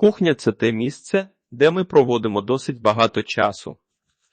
Кухня це те місце, де ми проводимо досить багато часу.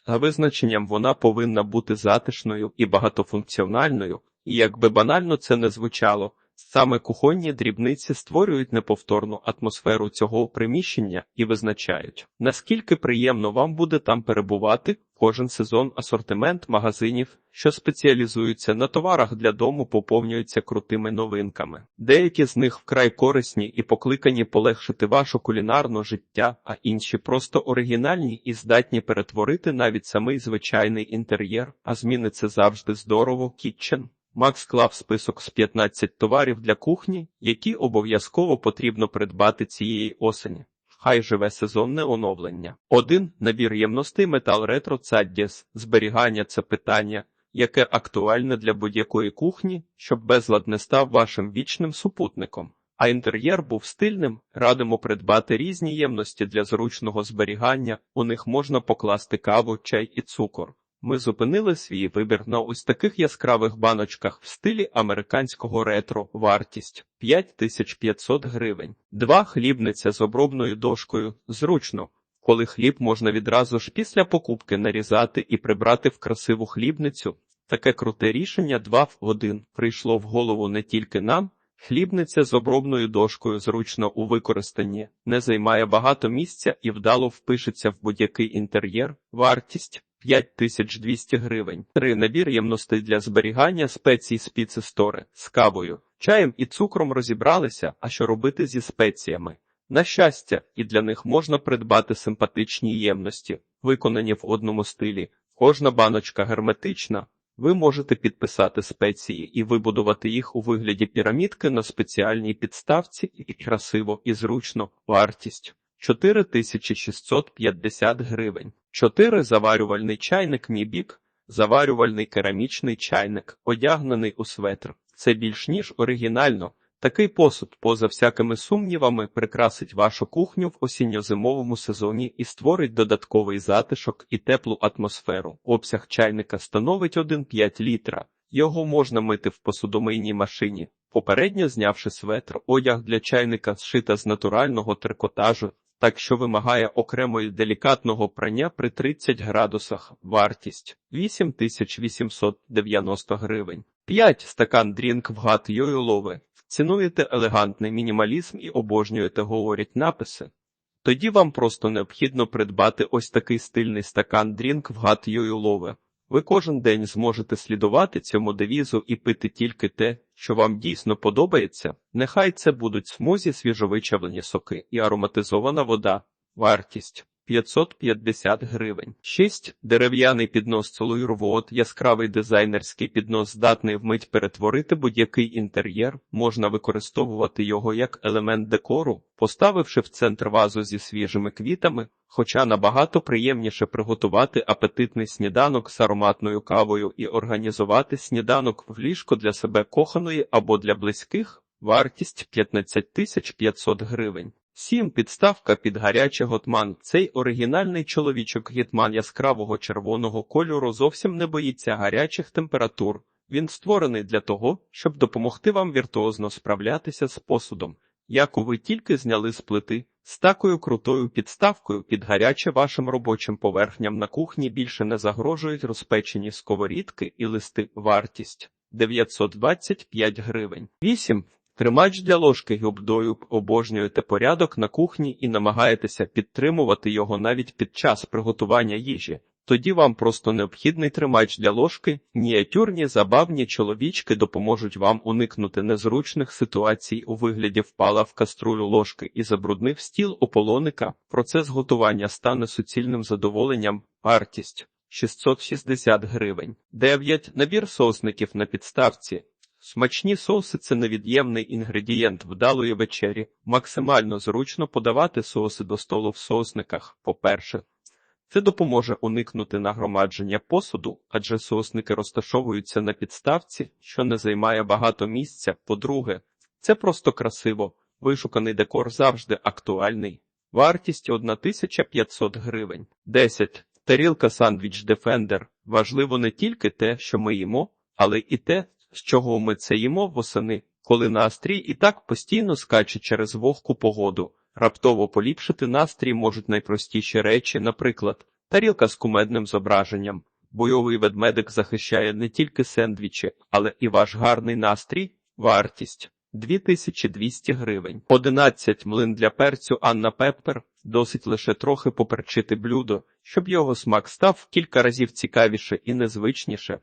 За визначенням вона повинна бути затишною і багатофункціональною, і якби банально це не звучало, саме кухонні дрібниці створюють неповторну атмосферу цього приміщення і визначають, наскільки приємно вам буде там перебувати. Кожен сезон асортимент магазинів, що спеціалізуються на товарах для дому, поповнюється крутими новинками. Деякі з них вкрай корисні і покликані полегшити ваше кулінарне життя, а інші просто оригінальні і здатні перетворити навіть самий звичайний інтер'єр, а зміни це завжди здорово. Кітчен. Макс склав список з 15 товарів для кухні, які обов'язково потрібно придбати цієї осені. Хай живе сезонне оновлення. Один набір ємностей метал ретро Цаддіс. Зберігання це питання, яке актуальне для будь-якої кухні, щоб безлад не став вашим вічним супутником. А інтер'єр був стильним, радимо придбати різні ємності для зручного зберігання, у них можна покласти каву, чай і цукор. Ми зупинили свій вибір на ось таких яскравих баночках в стилі американського ретро. Вартість 5500 гривень. Два хлібниця з обробною дошкою. Зручно. Коли хліб можна відразу ж після покупки нарізати і прибрати в красиву хлібницю. Таке круте рішення 2 в 1 прийшло в голову не тільки нам. Хлібниця з обробною дошкою зручно у використанні, не займає багато місця і вдало впишеться в будь-який інтер'єр. Вартість 5200 гривень. Три набір ємностей для зберігання спецій з піцестори з кавою, чаєм і цукром розібралися, а що робити зі спеціями. На щастя, і для них можна придбати симпатичні ємності, виконані в одному стилі. Кожна баночка герметична. Ви можете підписати спеції і вибудувати їх у вигляді пірамідки на спеціальній підставці і красиво і зручно. Вартість 4650 гривень. 4 заварювальний чайник Мібік, заварювальний керамічний чайник, одягнений у светр. Це більш ніж оригінально. Такий посуд, поза всякими сумнівами, прикрасить вашу кухню в осінньо-зимовому сезоні і створить додатковий затишок і теплу атмосферу. Обсяг чайника становить 1,5 літра. Його можна мити в посудомийній машині. Попередньо знявши светр, одяг для чайника зшита з натурального трикотажу, так що вимагає окремої делікатного прання при 30 градусах. Вартість 8890 гривень. 5 стакан дрінк в гат йойлове. Цінуєте елегантний мінімалізм і обожнюєте, говорять написи. Тоді вам просто необхідно придбати ось такий стильний стакан дрінк в гат йойлове. Ви кожен день зможете слідувати цьому девізу і пити тільки те, що вам дійсно подобається. Нехай це будуть смузі свіжовичавлені соки і ароматизована вода. Вартість 550 гривень. 6. Дерев'яний піднос целуйрвот, яскравий дизайнерський піднос здатний вмить перетворити будь-який інтер'єр. Можна використовувати його як елемент декору, поставивши в центр вазу зі свіжими квітами, хоча набагато приємніше приготувати апетитний сніданок з ароматною кавою і організувати сніданок в ліжко для себе коханої або для близьких. Вартість 15 500 гривень. 7. Підставка під гаряче готман. Цей оригінальний чоловічок гетман яскравого червоного кольору зовсім не боїться гарячих температур. Він створений для того, щоб допомогти вам віртуозно справлятися з посудом, яку ви тільки зняли з плити. З такою крутою підставкою під гаряче вашим робочим поверхням на кухні більше не загрожують розпечені сковорідки і листи. Вартість 925 гривень. 8. Тримач для ложки губдою обожнюєте порядок на кухні і намагаєтеся підтримувати його навіть під час приготування їжі. Тоді вам просто необхідний тримач для ложки, мініатюрні забавні чоловічки допоможуть вам уникнути незручних ситуацій у вигляді впала в каструлю ложки і забруднив стіл ополоника. Процес готування стане суцільним задоволенням, вартість 660 гривень. 9. Набір сосників на підставці. Смачні соуси це невід'ємний інгредієнт вдалої вечері. Максимально зручно подавати соуси до столу в соусниках. По-перше, це допоможе уникнути нагромадження посуду, адже соусники розташовуються на підставці, що не займає багато місця. По-друге, це просто красиво. Вишуканий декор завжди актуальний. Вартість 1500 гривень. 10. Тарілка Sandwich Defender. Важливо не тільки те, що ми їмо, але і те, з чого ми це їмо восени, коли настрій і так постійно скаче через вогку погоду. Раптово поліпшити настрій можуть найпростіші речі, наприклад, тарілка з кумедним зображенням. Бойовий ведмедик захищає не тільки сендвічі, але і ваш гарний настрій, вартість 2200 гривень. 11 млин для перцю Анна Пеппер. Досить лише трохи поперчити блюдо, щоб його смак став кілька разів цікавіше і незвичніше.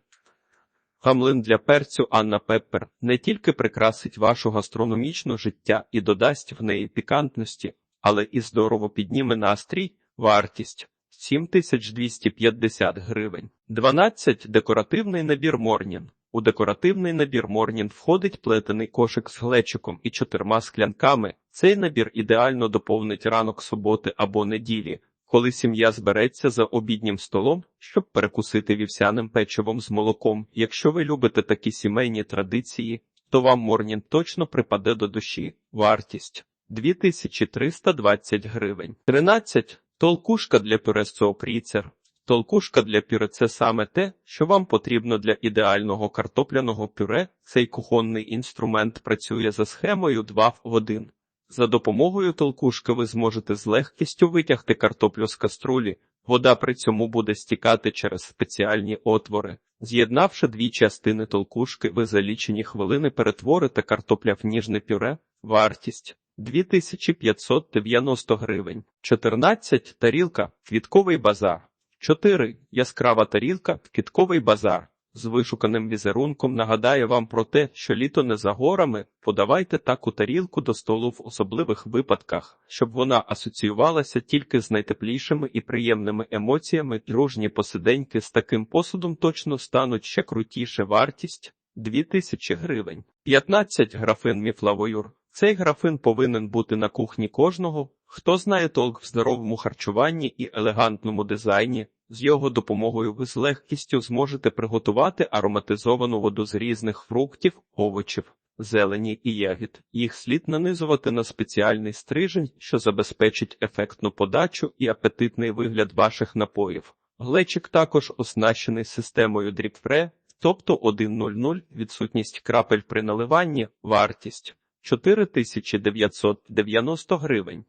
Гамлин для перцю Анна Пеппер не тільки прикрасить вашу гастрономічну життя і додасть в неї пікантності, але і здорово підніме настрій, вартість 7250 гривень. 12. Декоративний набір Морнін. У декоративний набір Морнін входить плетений кошик з глечиком і чотирма склянками. Цей набір ідеально доповнить ранок суботи або неділі, коли сім'я збереться за обіднім столом, щоб перекусити вівсяним печивом з молоком. Якщо ви любите такі сімейні традиції, то вам Морнін точно припаде до душі. Вартість 2320 гривень. 13. Толкушка для пюре Соопріцер. Толкушка для пюре – це саме те, що вам потрібно для ідеального картопляного пюре. Цей кухонний інструмент працює за схемою 2 в 1. За допомогою толкушки ви зможете з легкістю витягти картоплю з каструлі. Вода при цьому буде стікати через спеціальні отвори. З'єднавши дві частини толкушки, ви за лічені хвилини перетворите картопля в ніжне пюре. Вартість 2590 гривень. 14. Тарілка. Квітковий базар. 4. Яскрава тарілка. Квітковий базар. З вишуканим візерунком нагадає вам про те, що літо не за горами. Подавайте таку тарілку до столу в особливих випадках, щоб вона асоціювалася тільки з найтеплішими і приємними емоціями. Дружні посиденьки з таким посудом точно стануть ще крутіше. Вартість 2000 гривень. 15. Графин Міфлавоюр. Цей графин повинен бути на кухні кожного, хто знає толк в здоровому харчуванні і елегантному дизайні. З його допомогою ви з легкістю зможете приготувати ароматизовану воду з різних фруктів, овочів, зелені і ягід. Їх слід нанизувати на спеціальний стрижень, що забезпечить ефектну подачу і апетитний вигляд ваших напоїв. Глечик також оснащений системою дріпфре, тобто 1.00, відсутність крапель при наливанні, вартість 4990 гривень.